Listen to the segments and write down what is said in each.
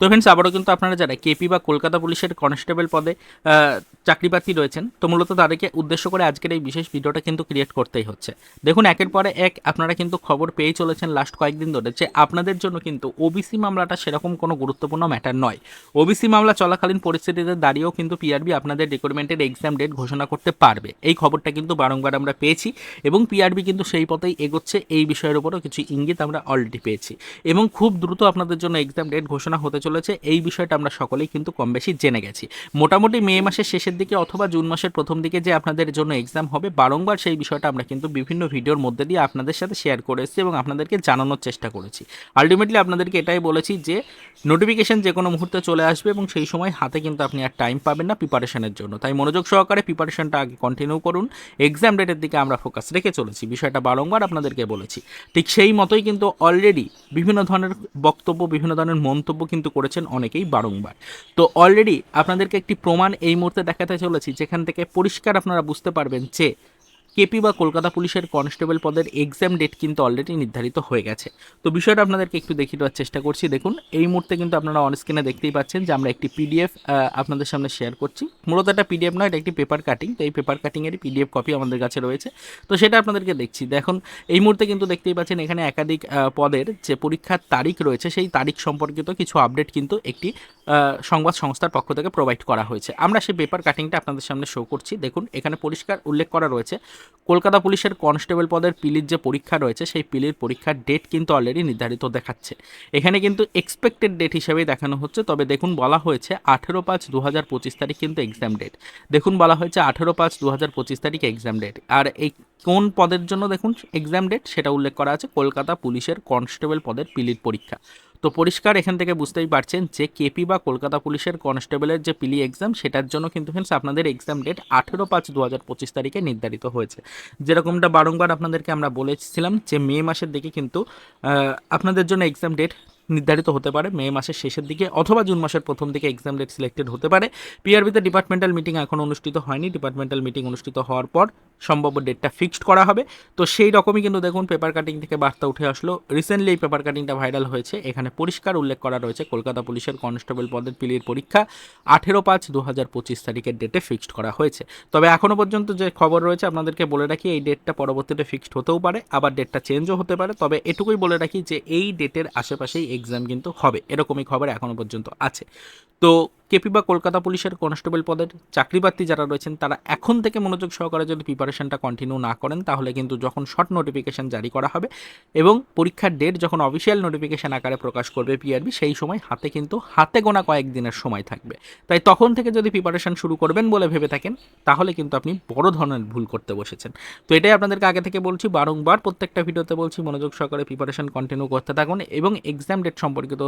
তো ফ্রেন্ডস আবারও কিন্তু আপনারা যারা কেপি বা কলকাতা পুলিশের কনস্টেবল পদে আহ, চাকরিপ্রার্থী রয়েছেন তো মূলত তাদেরকে উদ্দেশ্য করে আজকের এই বিশেষ ভিডিওটা কিন্তু ক্রিয়েট করতেই হচ্ছে। দেখুন একের পরে এক আপনারা কিন্তু খবর পেয়ে চলেছেন লাস্ট কয়েকদিন ধরে যে আপনাদের জন্য কিন্তু ওবিসি মামলাটা সেরকম কোনো গুরুত্বপূর্ণ ম্যাটার নয়। ওবিসি মামলা চলাকালীন পরিস্থিতিতে দাঁড়িয়েও কিন্তু পিআরবি আপনাদের রিক্রুটমেন্টের এক্সাম ডেট ঘোষণা করতে পারবে। এই খবরটা কিন্তু বারংবার আমরা পেয়েছি এবং পিআরবি কিন্তু সেই পথেই এগোচ্ছে এই বিষয়ের উপরও কিছু ইঙ্গিত আমরা অলরেডি পেয়েছি। এবং খুব দ্রুত আপনাদের জন্য এক্সাম ডেট ঘোষণা হতে এই বিষয়টা আমরা সকলেই কিন্তু কম বেশি জেনে গেছি। মোটামুটি মে মাসের শেষের দিকে অথবা জুন মাসের প্রথম দিকে যে আপনাদের জন্য এক্সাম হবে, বারংবার সেই বিষয়টা আমরা কিন্তু বিভিন্ন ভিডিওর মধ্যে দিয়ে আপনাদের সাথে শেয়ার করে এসেছি এবং আপনাদেরকে জানানোর চেষ্টা করেছি। আলটিমেটলি আপনাদেরকে এটাই বলেছি যে নোটিফিকেশন যে কোনো মুহূর্তে চলে আসবে এবং সেই সময় হাতে কিন্তু আপনি আর টাইম পাবেন না প্রিপারেশনের জন্য। তাই মনোযোগ সহকারে প্রিপারেশনটা আগে কন্টিনিউ করুন। এক্সাম ডেটের দিকে আমরা ফোকাস রেখে চলেছি, বিষয়টা বারংবার আপনাদেরকে বলেছি। ঠিক সেই মতোই কিন্তু অলরেডি বিভিন্ন ধরনের বক্তব্য, বিভিন্ন ধরনের মন্তব্য কিন্তু করেছেন অনেকেই বারংবার। তো অলরেডি আপনাদেরকে একটি প্রমাণ এই মুহূর্তে দেখাতে চলেছি, যেখান থেকে পরিষ্কার আপনারা বুঝতে পারবেন যে কেপি বা কলকাতা পুলিশের কনস্টেবল পদের এক্সাম ডেট কিন্তু অলরেডি নির্ধারিত হয়ে গেছে। তো বিষয়টা আপনাদেরকে একটু দেখিয়ে দেওয়ার চেষ্টা করছি। দেখুন, এই মুহূর্তে কিন্তু আপনারা অন স্ক্রিনে দেখতেই পাচ্ছেন যে আমরা একটি পিডিএফ আপনাদের সামনে শেয়ার করছি। মূলত একটা পিডিএফ নয়, এটা একটি পেপার কাটিং তো এই পেপার কাটিংয়েরই পিডিএফ কপি আমাদের কাছে রয়েছে। তো সেটা আপনাদেরকে দেখছি। দেখুন, এই মুহূর্তে কিন্তু দেখতেই পাচ্ছেন এখানে একাধিক পদের যে পরীক্ষার তারিখ রয়েছে, সেই তারিখ সম্পর্কিত কিছু আপডেট কিন্তু একটি সংবাদ সংস্থার পক্ষ থেকে প্রোভাইড করা হয়েছে। আমরা সেই পেপার কাটিংটা আপনাদের সামনে শো করছি। দেখুন, এখানে পরিষ্কার উল্লেখ করা রয়েছে। কলকাতা পুলিশের কনস্টেবল পদের পিলির যে পরীক্ষা রয়েছে, সেই পিলির পরীক্ষার ডেট কিন্তু অলরেডি নির্ধারিত দেখাচ্ছে। এখানে কিন্তু এক্সপেক্টেড ডেট হিসেবেই দেখানো হচ্ছে। তবে দেখুন, বলা হয়েছে আঠেরো পাঁচ দু হাজার পঁচিশ তারিখ কিন্তু এক্সাম ডেট দেখুন, বলা হয়েছে আঠেরো পাঁচ দু হাজার পঁচিশ তারিখ এক্সাম ডেট আর এই কোন পদের জন্য দেখুন এক্সাম ডেট সেটা উল্লেখ করা আছে, কলকাতা পুলিশের কনস্টেবল পদের পিলির পরীক্ষা। তো পরিষ্কার এখান থেকে বুঝতেই পারছেন যে কেপি বা কলকাতা পুলিশের কনস্টেবলের যে পিলি এক্সাম সেটার জন্য কিন্তু ফ্রেন্ডস আপনাদের এক্সাম ডেট আঠেরো পাঁচ দু হাজার পঁচিশ তারিখে নির্ধারিত হয়েছে। যেরকমটা বারংবার আপনাদেরকে আমরা বলেছিলাম যে মে মাসের দিকে কিন্তু আপনাদের জন্য এক্সাম ডেট নির্ধারিত হতে পারে, মে মাসের শেষের দিকে অথবা জুন মাসের প্রথম দিকে এক্সাম ডেট সিলেক্টেড হতে পারে। পিআরবিতে ডিপার্টমেন্টাল মিটিং এখন অনুষ্ঠিত হয়নি। ডিপার্টমেন্টাল মিটিং অনুষ্ঠিত হওয়ার পর সম্ভাব্য ডেটটা ফিক্সড করা হবে। তো সেই রকমই কিন্তু দেখুন পেপার কাটিং থেকে বার্তা উঠে আসলো। রিসেন্টলি এই পেপার কাটিংটা ভাইরাল হয়েছে। এখানে পরিষ্কার উল্লেখ করা রয়েছে, কলকাতা পুলিশের কনস্টেবল পদের পিলির পরীক্ষা আঠেরো পাঁচ দু হাজার পঁচিশ তারিখের ডেটে ফিক্সড করা হয়েছে। তবে এখনও পর্যন্ত যে খবর রয়েছে, আপনাদেরকে বলে রাখি, এই ডেটটা পরবর্তীতে ফিক্সড হতেও পারে। আবার ডেটটা চেঞ্জও হতে পারে। তবে এটুকুই বলে রাখি যে, এই ডেটের আশেপাশেই এক্সাম কিন্তু হবে। এরকমই খবর এখনও পর্যন্ত আছে। তো কেপি বা কলকাতা পুলিশের কনস্টেবল পদের চাকরিপ্রার্থী যারা রয়েছেন, তারা এখন থেকে মনোযোগ সহকারে যদি প্রিপারেশনটা কন্টিনিউ না করেন, তাহলে কিন্তু যখন শর্ট নোটিফিকেশন জারি করা হবে এবং পরীক্ষার ডেট যখন অফিসিয়াল নোটিফিকেশন আকারে প্রকাশ করবে পিআরবি সেই সময় হাতে কিন্তু হাতে গোনা কয়েকদিনের সময় থাকবে। তাই তখন থেকে যদি প্রিপারেশন শুরু করবেন বলে ভেবে থাকেন, তাহলে কিন্তু আপনি বড় ধরনের ভুল করতে বসেছেন। তো এটাই আপনাদেরকে আগে থেকে বলছি, বারংবার প্রত্যেকটা ভিডিওতে বলছি, মনোযোগ সহকারে প্রিপারেশন কন্টিনিউ করতে থাকুন এবং এক্সাম ডেট সম্পর্কিত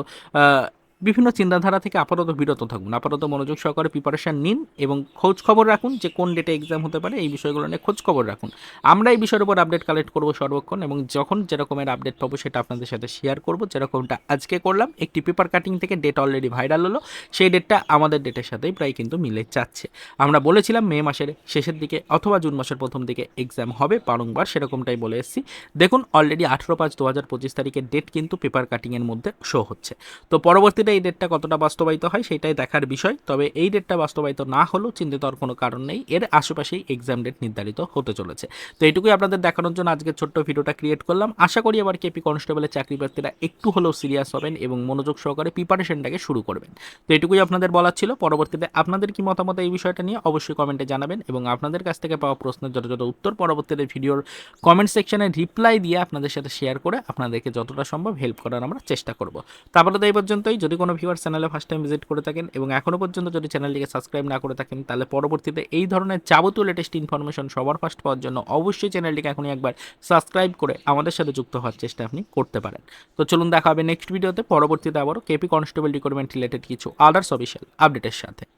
বিভিন্ন চিন্তাধারা থেকে আপাতত বিরত থাকুন। আপাতত মনোযোগ সহকারে প্রিপারেশান নিন এবং খোঁজ খবর রাখুন যে কোন ডেটে এক্সাম হতে পারে, এই বিষয়গুলো নিয়ে খোঁজ খবর রাখুন। আমরা এই বিষয়ের উপর আপডেট কালেক্ট করব সর্বক্ষণ এবং যখন যেরকমের আপডেট পাবো সেটা আপনাদের সাথে শেয়ার করব। যেরকমটা আজকে করলাম, একটি পেপার কাটিং থেকে ডেট অলরেডি ভাইরাল হলো, সেই ডেটটা আমাদের ডেটের সাথেই প্রায় কিন্তু মিলে যাচ্ছে। আমরা বলেছিলাম মে মাসের শেষের দিকে অথবা জুন মাসের প্রথম দিকে এক্সাম হবে, বারংবার সেরকমটাই বলে এসেছি। দেখুন অলরেডি আঠেরো পাঁচ দু হাজার পঁচিশ তারিখের ডেট কিন্তু পেপার কাটিংয়ের মধ্যে শো হচ্ছে। তো পরবর্তীতে এই ডেটটা কতটা বাস্তবায়িত হয় সেটাই দেখার বিষয়। তবে এই ডেটটা বাস্তবায়িত না হলেও চিন্তিত আর কোনো কারণ নেই। এর আশেপাশেই এক্সাম ডেট নির্ধারিত হতে চলেছে। তো এইটুকুই আপনাদের দেখানোর জন্য আজকের ছোট্ট ভিডিওটা ক্রিয়েট করলাম। আশা করি আবার কেপি কনস্টেবলের চাকরি প্রার্থীরা একটু হলেও সিরিয়াস হবেন এবং মনোযোগ সহকারে প্রিপারেশনটাকে শুরু করবেন। তো এটুকুই আপনাদের বলার ছিল। পরবর্তীতে আপনাদের কি মতামত এই বিষয়টা নিয়ে অবশ্যই কমেন্টে জানাবেন এবং আপনাদের কাছ থেকে পাওয়া প্রশ্নের যথাযথ উত্তর পরবর্তীতে ভিডিওর কমেন্ট সেকশনে রিপ্লাই দিয়ে আপনাদের সাথে শেয়ার করে আপনাদেরকে যতটা সম্ভব হেল্প করার আমরা চেষ্টা করব। তারপরে তো এই পর্যন্তই। যদি কোনো ভিউয়ার চ্যানেলে ফার্স্ট টাইম ভিজিট করে থাকেন এবং এখনও পর্যন্ত যদি চ্যানেলটিকে সাবস্ক্রাইব না করে থাকেন, তাহলে পরবর্তীতে এই ধরনের যাবতীয় লেটেস্ট ইনফরমেশন সবার ফার্স্ট পাওয়ার জন্য অবশ্যই চ্যানেলটিকে এখনই একবার সাবস্ক্রাইব করে আমাদের সাথে যুক্ত হওয়ার চেষ্টা আপনি করতে পারেন। তো চলুন দেখা হবে নেক্সট ভিডিওতে পরবর্তীতে আবারও কেপি কনস্টেবল রিক্রুটমেন্ট রিলেটেড কিছু আদার্স অফিসিয়াল আপডেটের সাথে।